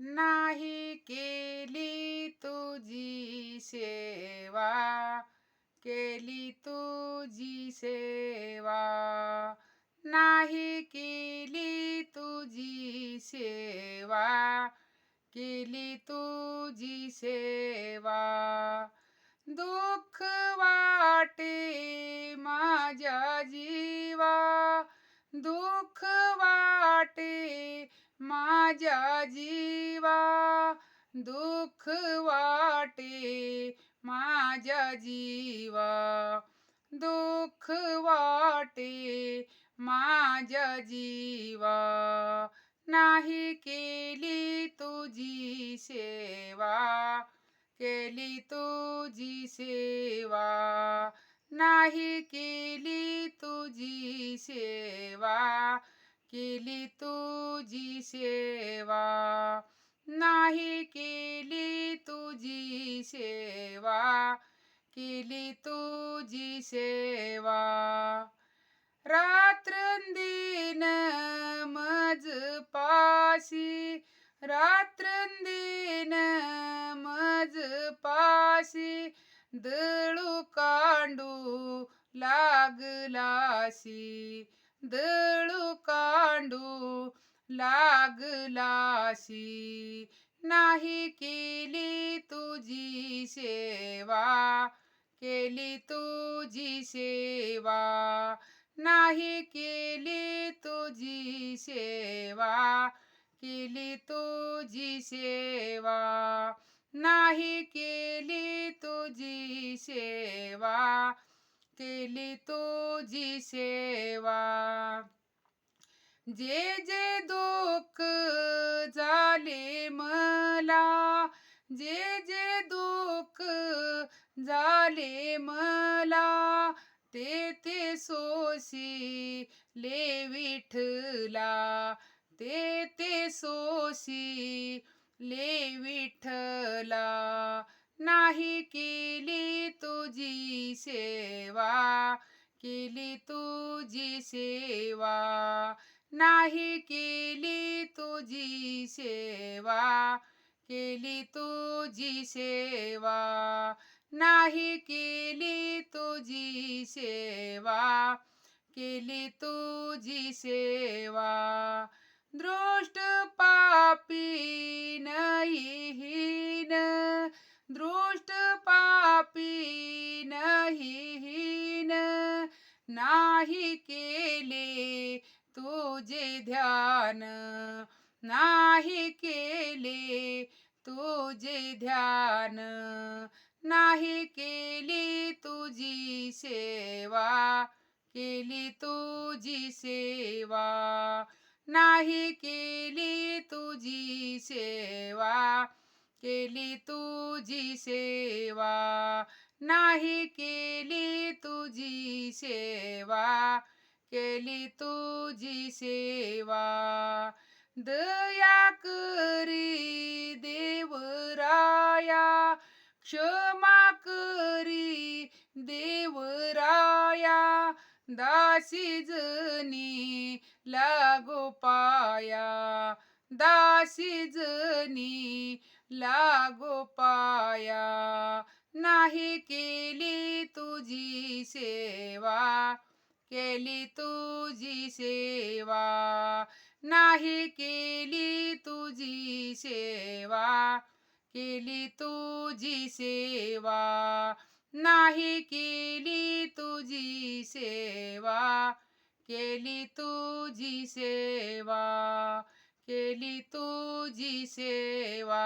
नाही केली तुझी सेवा, केली तुझी सेवा. नाही केली तुझी सेवा, केली तुझी सेवा. दुःख वाटे माझ्या जीवा, दुःख वाटे माझ्या जीवा. दुःख वाटे माझ्या जीवा। दुःख वाटे माझ्या जीवा। नाही केली तुझी सेवा, केली तुझी सेवा. नाही केली तुझी सेवा, केली तुझी सेवा. नाही केली सेवा केली तुझी सेवा. रात्रंदिन मज पाशी रात्रंदिन मज पाशी दळू कांडू लागलासी दळू कांडू लागलासी नाही केली तुझी सेवा, केली तुझी सेवा. नाही केली तुझी सेवा, केली तुझी सेवा. नाही केली तुझी सेवा, केली तुझी सेवा. जे जे दुःख मला जे जे दुःख झाले मला ते ते सोशी ले विठला ते ते सोशी ले विठला. नाही केली तुझी सेवा केली तुझी सेवा. नाही केली तुझी सेवा केली तुझी सेवा, नाही केली तुझी सेवा. केली तुझी सेवा, दृष्ट पापी नहीन दृष्ट पापी नहीन नाही केले तुझे ध्यान. नाही केले तुझे ध्यान. नाही केली तुझी सेवा, केली तुझी सेवा. नाही केली तुझी सेवा, केली तुझी सेवा. नाही केली तुझी सेवा, केली तुझी सेवा. दया करी देवराया क्षमा करी देवराया दासी जनी लागो पाया दासी जनी लागो पाया नाही केली तुझी सेवा केली तुझी सेवा नाही केली तुझी सेवा केली तुझी सेवा. नाही केली तुझी सेवा केली तुझी सेवा केली तुझी सेवा.